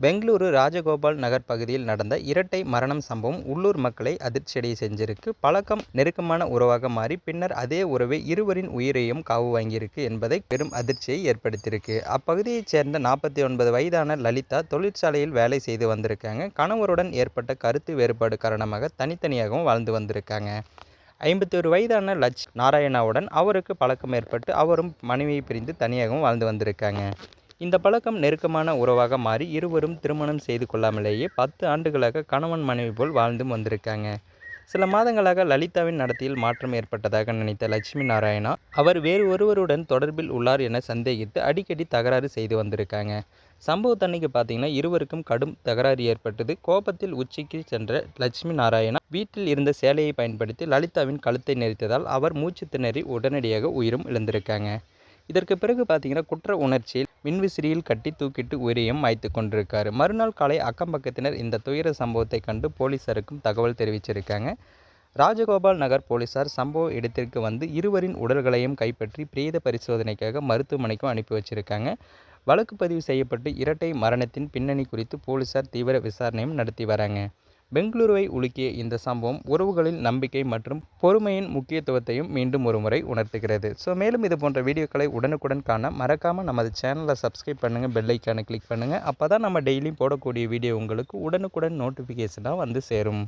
பெங்களூரு ராஜகோபால் நகர் பகுதியில் நடந்த இரட்டை மரணம் சம்பவம் உள்ளூர் மக்களை அதிர்ச்சியடைய செஞ்சிருக்கு. பழக்கம் நெருக்கமான உறவாக மாறி பின்னர் அதே உறவை இருவரின் உயிரையும் காவு வாங்கியிருக்கு என்பதை பெரும் அதிர்ச்சியை ஏற்படுத்தியிருக்கு. அப்பகுதியைச் சேர்ந்த நாற்பத்தி ஒன்பது வயதான லலிதா தொழிற்சாலையில் வேலை செய்து வந்திருக்காங்க. கணவருடன் ஏற்பட்ட கருத்து வேறுபாடு காரணமாக தனித்தனியாகவும் வாழ்ந்து வந்திருக்காங்க. ஐம்பத்தி ஒரு வயதான லட்ச் நாராயணாவுடன் அவருக்கு பழக்கம் ஏற்பட்டு அவரும் மனைவியை பிரிந்து தனியாகவும் வாழ்ந்து வந்திருக்காங்க. இந்த பழக்கம் நெருக்கமான உறவாக மாறி இருவரும் திருமணம் செய்து கொள்ளாமலேயே பத்து ஆண்டுகளாக கணவன் மனைவி போல் வாழ்ந்து வந்திருக்காங்க. சில மாதங்களாக லலிதாவின் நடத்தையில் மாற்றம் ஏற்பட்டதாக நினைத்த லட்சுமி நாராயணா அவர் வேறு ஒருவருடன் தொடர்பில் உள்ளார் என சந்தேகித்து அடிக்கடி தகராறு செய்து வந்திருக்காங்க. சம்பவத்தன்னைக்கு பார்த்தீங்கன்னா இருவருக்கும் கடும் தகராறு ஏற்பட்டது. கோபத்தில் உச்சிக்கு சென்ற லட்சுமி நாராயணா வீட்டில் இருந்த சேலையை பயன்படுத்தி லலிதாவின் கழுத்தை நெரித்ததால் அவர் மூச்சு திணறி உடனடியாக உயிரும் இழந்திருக்காங்க. இதற்கு பிறகு பார்த்தீங்கன்னா குற்ற உணர்ச்சியில் மின்விசிறியில் கட்டி தூக்கிட்டு உயிரையும் மாய்த்து கொண்டிருக்கார். மறுநாள் காலை அக்கம் பக்கத்தினர் இந்த துயர சம்பவத்தை கண்டு போலீசாருக்கும் தகவல் தெரிவிச்சிருக்காங்க. ராஜகோபால் நகர் போலீசார் சம்பவ இடத்திற்கு வந்து இருவரின் உடல்களையும் கைப்பற்றி பிரேத பரிசோதனைக்காக மருத்துவமனைக்கும் அனுப்பி வச்சிருக்காங்க. வழக்கு பதிவு செய்யப்பட்டு இரட்டை மரணத்தின் பின்னணி குறித்து போலீசார் தீவிர விசாரணையும் நடத்தி வராங்க. பெங்களூருவை உலுக்கிய இந்த சம்பவம் உறவுகளின் நம்பிக்கை மற்றும் பொறுமையின் முக்கியத்துவத்தையும் மீண்டும் ஒருமுறை உணர்த்துகிறது. ஸோ மேலும் இது போன்ற வீடியோக்களை உடனுக்குடன் காண மறக்காமல் நமது சேனலை சப்ஸ்கிரைப் பண்ணுங்கள் பெல் கிளிக் பண்ணுங்கள் அப்போ தான் நம்ம டெய்லியும் போடக்கூடிய வீடியோ உங்களுக்கு உடனுக்குடன் நோட்டிஃபிகேஷனாக வந்து சேரும்.